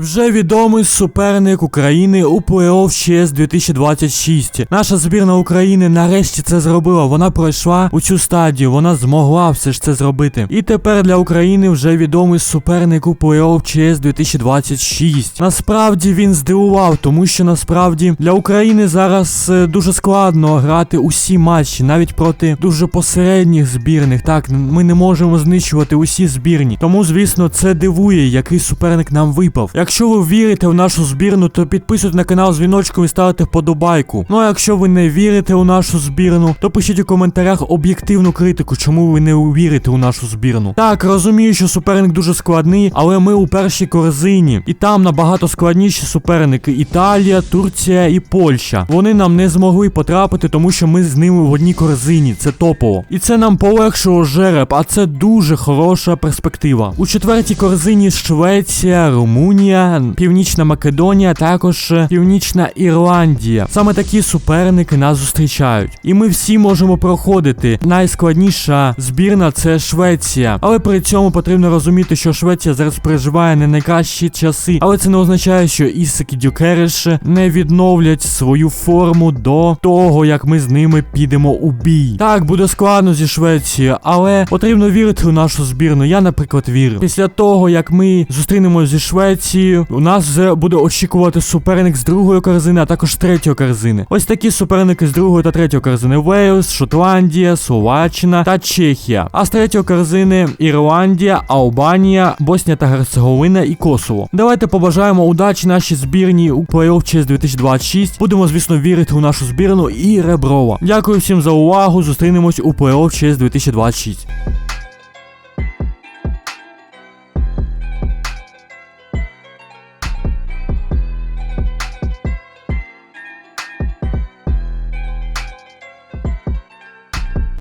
Вже відомий суперник України у плей-офф ЧС 2026. Наша збірна України нарешті це зробила. Вона пройшла у цю стадію. Вона змогла все ж це зробити. І тепер для України вже відомий суперник у плей-офф ЧС 2026. Насправді він здивував, тому що насправді для України зараз е, дуже складно грати усі матчі, навіть проти дуже посередніх збірних. Так, ми не можемо знищувати усі збірні. Тому, звісно, це дивує, який суперник нам випав. Якщо ви вірите в нашу збірну, то підписуйтесь на канал з і ставте вподобайку. Ну а якщо ви не вірите у нашу збірну, то пишіть у коментарях об'єктивну критику, чому ви не вірите у нашу збірну. Так, розумію, що суперник дуже складний, але ми у першій корзині, і там набагато складніші суперники: Італія, Турція і Польща. Вони нам не змогли потрапити, тому що ми з ними в одній корзині. Це топово. І це нам полегшило жереб, а це дуже хороша перспектива. У четвертій корзині Швеція, Румунія, Північна Македонія, також е, Північна Ірландія. Саме такі суперники нас зустрічають. І ми всі можемо проходити. Найскладніша збірна це Швеція. Але при цьому потрібно розуміти, що Швеція зараз переживає не найкращі часи. Але це не означає, що Ісик і Дюкереш не відновлять свою форму до того, як ми з ними підемо у бій. Так, буде складно зі Швецією, але потрібно вірити у нашу збірну. Я, наприклад, вірю. Після того, як ми зустрінемося зі Швецією, у нас вже буде очікувати суперник з другої корзини, а також третьої корзини. Ось такі суперники з другої та третьої корзини: Вейлс, Шотландія, Словаччина та Чехія. А з третьої корзини Ірландія, Албанія, Боснія та Герцеговина і Косово. Давайте побажаємо удачі нашій збірній у плей-офф ЧС 2026. Будемо, звісно, вірити у нашу збірну і Реброва. Дякую всім за увагу. Зустрінемось у плей-офф ЧС 2026.